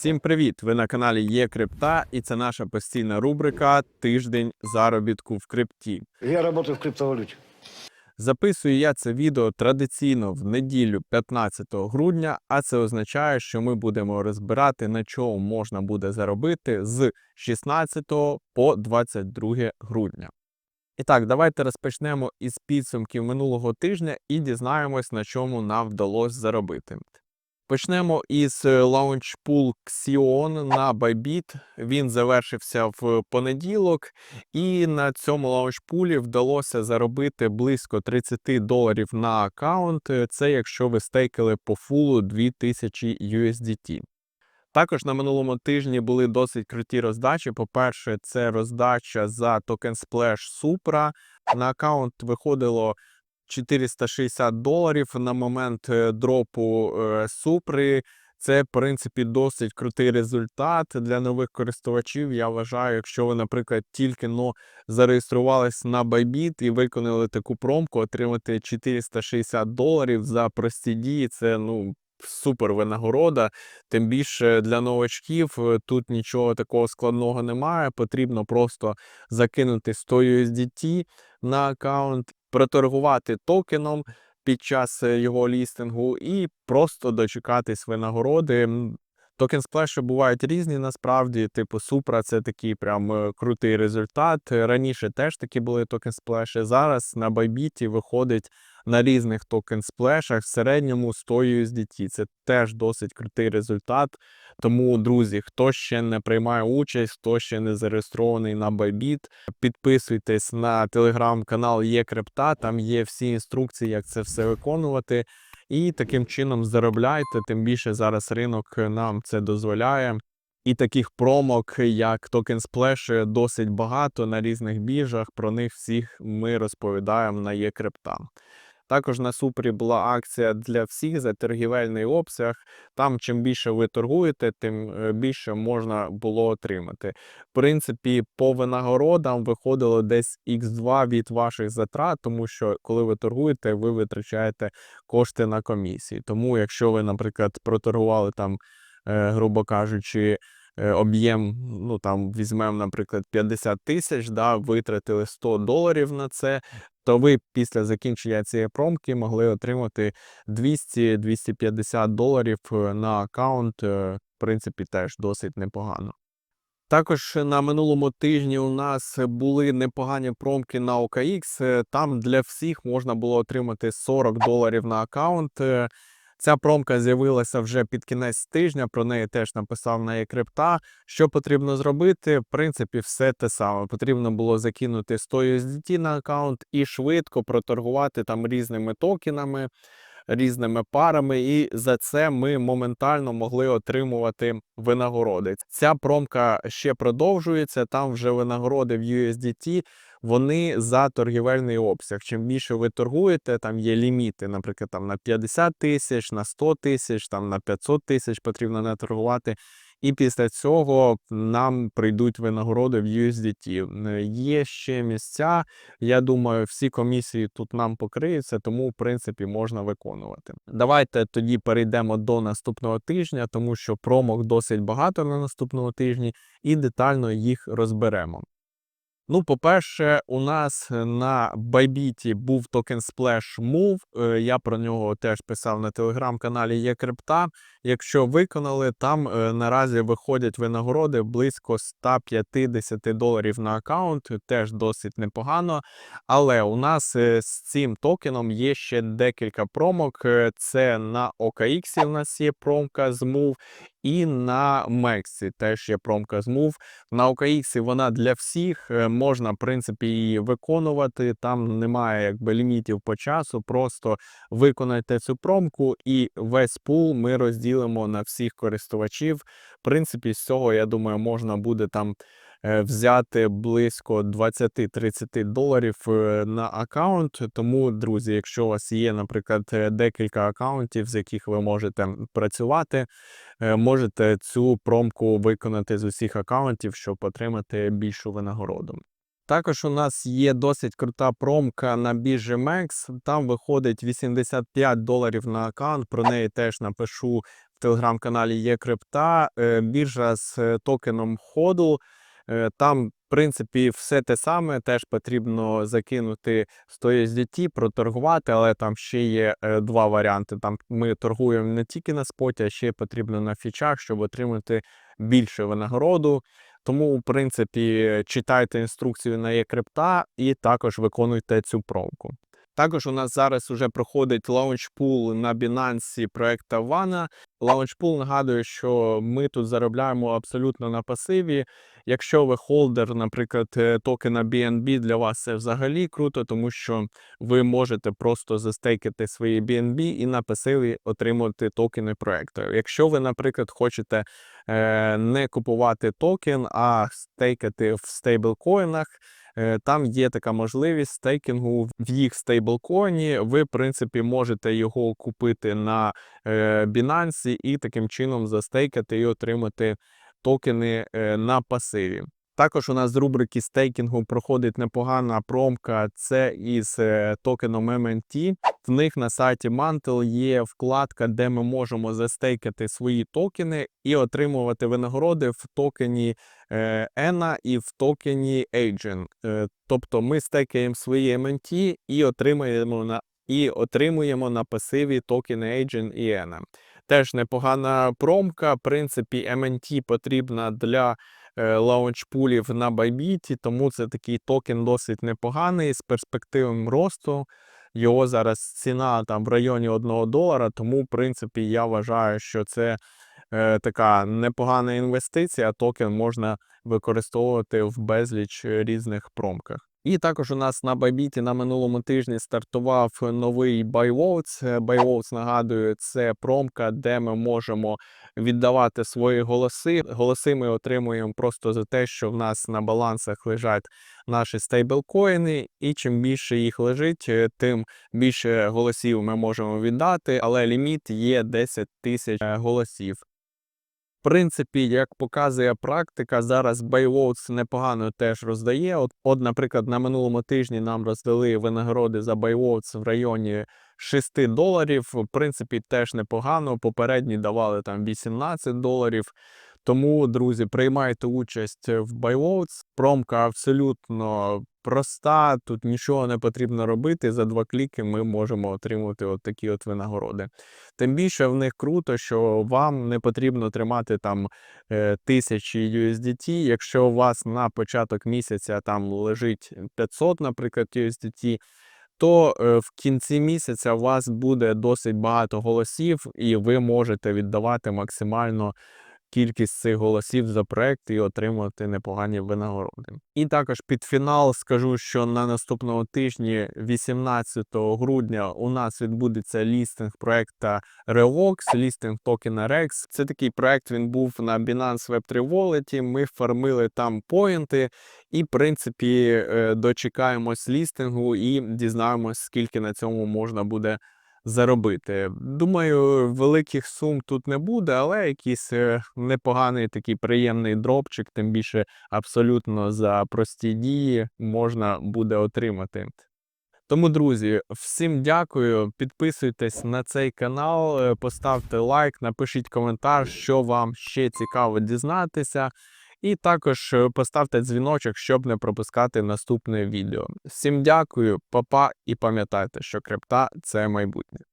Всім привіт! Ви на каналі Є Крипта, і це наша постійна рубрика Тиждень заробітку в крипті. Я работаю в криптовалюте. Записую я це відео традиційно в неділю 15 грудня, а це означає, що ми будемо розбирати, на чому можна буде заробити з 16 по 22 грудня. І так, давайте розпочнемо із підсумків минулого тижня і дізнаємось, на чому нам вдалося заробити. Почнемо із е, лаунчпул Xion на Bybit. Він завершився в понеділок, і на цьому лаунчпулі вдалося заробити близько 30 доларів на аккаунт. Е, Це якщо ви стейкали по фулу 2000 USDT. Також на минулому тижні були досить круті роздачі. По-перше, це роздача за токен Splash Supra. На аккаунт виходило 460 доларів на момент е, дропу е, Супри. Це, в принципі, досить крутий результат для нових користувачів. Я вважаю, якщо ви, наприклад, тільки но зареєструвались на Bybit і виконали таку промку, отримати 460 доларів за прості дії. Це ну супер винагорода. Тим більше для новачків е, тут нічого такого складного немає. Потрібно просто закинути 100 USDT на аккаунт, проторгувати токеном під час е, його лістингу і просто дочекатись винагороди. Токен сплеші бувають різні насправді. Типу Supra це такий прям е, крутий результат. Раніше теж такі були токен сплеші. Зараз на Bybit виходить на різних токен сплешах в середньому 100 USDT. Це теж досить крутий результат. Тому, друзі, хто ще не приймає участь, хто ще не зареєстрований на Bybit, підписуйтесь на телеграм-канал Є Крипта. Там є всі інструкції, як це все виконувати. І таким чином заробляйте. Тим більше зараз ринок нам це дозволяє. І таких промок, як Token Splash, досить багато на різних біржах. Про них всіх ми розповідаємо на Є-Крипта. Також на Супрі була акція для всіх за торгівельний обсяг. Там, чим більше ви торгуєте, тим е, більше можна було отримати. В принципі, по винагородам виходило десь x2 від ваших затрат, тому що коли ви торгуєте, ви витрачаєте кошти на комісії. Тому, якщо ви, наприклад, проторгували там, е, грубо кажучи, е, об'єм, ну там візьмемо, наприклад, 50 тисяч, да, витратили 100 доларів на це, то ви після закінчення цієї промки могли отримати 200-250 доларів е, на аккаунт. е, В принципі, теж досить непогано. Також на минулому тижні у нас були непогані промки на OKX. е, Там для всіх можна було отримати 40 доларів на аккаунт. Ця промка з'явилася вже під кінець тижня. Про неї теж написав на крипта. Що потрібно зробити? В принципі, все те саме. Потрібно було закинути 100 USDT на аккаунт і швидко проторгувати там різними токенами, різними парами. І за це ми моментально могли отримувати винагороди. Ця промка ще продовжується. Там вже винагороди в USDT. Вони за торгівельний обсяг. Чим більше ви торгуєте, там є ліміти, наприклад, там на 50 тисяч, на 100 тисяч, там на 500 тисяч потрібно не торгувати. І після цього нам прийдуть винагороди в USDT. Е, Є ще місця. Я думаю, всі комісії тут нам покриються, тому в принципі можна виконувати. Давайте тоді перейдемо до наступного тижня, тому що промок досить багато на наступному тижні, і детально їх розберемо. Ну, по-перше, у нас е, на Bybit був токен Splash Move. е, Я про нього теж писав на телеграм-каналі Є Крипта. Якщо виконали, там е, наразі виходять винагороди близько 150 доларів на аккаунт, теж досить непогано. Але у нас з цим токеном є ще декілька промок. Це на OKX у нас є промка з Move, і на Мексі теж є промка змов. На OKX вона для всіх е, можна, в принципі, її виконувати. Там немає якби лімітів по часу. Просто виконайте цю промку, і весь пул ми розділимо на всіх користувачів. В принципі, з цього я думаю, можна буде там. Е, Взяти близько 20-30 доларів е, на аккаунт. Тому, друзі, якщо у вас є, наприклад, е, декілька аккаунтів, з яких ви можете працювати, можете цю промку виконати з усіх аккаунтів, щоб отримати більшу винагороду. Також у нас є досить крута промка на біржі MEX. Там виходить 85 доларів на аккаунт. Про неї теж напишу в телеграм-каналі є крипта, біржа з токеном ходу. Е, Там, в принципі, все те саме. Теж потрібно закинути 100 USDT, проторгувати, але там ще є е, два варіанти. Там ми торгуємо не тільки на споті, а ще потрібно на фічах, щоб отримати більше винагороду. Тому, в принципі, читайте інструкцію на eCrypta і також виконуйте цю промку. Також у нас зараз вже проходить лаунчпул на Binance проекта Vana. Лаунчпул нагадує, що ми тут заробляємо абсолютно на пасиві. Якщо ви холдер, наприклад, е, токена BNB, для вас це взагалі круто, тому що ви можете просто застейкати свої BNB і на пасиві отримати токени проекту. Якщо ви, наприклад, хочете е, не купувати токен, а стейкати в стейблкоїнах, Там є така можливість стейкінгу в їх стейблкоїні. Ви, в принципі, можете його купити на е, Binance і таким чином застейкати і отримати токени е, на пасиві. Також у нас з рубрики стейкінгу проходить непогана промка. Це із е, токеном MNT. В них на сайті Mantle є вкладка, де ми можемо застейкати свої токени і отримувати винагороди в токені е, ENA і в токені Agent. Е, Тобто ми стейкаємо свої MNT і отримуємо на і отримуємо на пасиві токени Agent і ENA. Теж непогана промка. В принципі, MNT потрібна для е, лаунчпулів на Bybit, тому це такий токен досить непоганий з перспективами росту. Його зараз ціна там в районі 1 долара, тому, в принципі, я вважаю, що це е, така непогана інвестиція. Токен можна використовувати в безліч різних промках. І також у нас на Bybit на минулому тижні стартував новий BuyVotes. Е, BuyVotes, нагадую, це промка, де ми можемо віддавати свої голоси. Голоси ми отримуємо просто за те, що в нас на балансах лежать наші стейблкоїни, і чим більше їх лежить, е, тим більше голосів ми можемо віддати, але ліміт є 10 тисяч е, голосів. Принципі, як показує практика, зараз Bayvotes непогано теж роздає. От, от, наприклад, на минулому тижні нам роздали винагороди за Bayvotes в районі 6 доларів. В принципі, теж непогано. Попередні давали там 18 доларів. Тому, друзі, приймайте участь в Bayvotes. Промка абсолютно проста, тут нічого не потрібно робити. За два кліки ми можемо отримувати от такі от винагороди. Тим більше в них круто, що вам не потрібно тримати там е, тисячі USDT. Якщо у вас на початок місяця там лежить 500, наприклад, USDT, то е, в кінці місяця у вас буде досить багато голосів, і ви можете віддавати максимально кількість цих голосів за проект і отримати непогані винагороди. І також під фінал скажу, що на наступному тижні, 18 грудня, у нас відбудеться лістинг проекта Revox, лістинг токена Rex. Це такий проект. Він був на Binance Web3 Wallet, Ми фармили там поінти, і, в принципі, е, дочекаємось лістингу і дізнаємось, скільки на цьому можна буде заробити. Думаю, великих сум тут не буде, але якийсь е, непоганий такий приємний дропчик, тим більше абсолютно за прості дії можна буде отримати. Тому, друзі, всім дякую. Підписуйтесь на цей канал, е, поставте лайк, напишіть коментар, що вам ще цікаво дізнатися. І також е, поставте дзвіночок, щоб не пропускати наступне відео. Всім дякую, папа, і пам'ятайте, що крипта це майбутнє.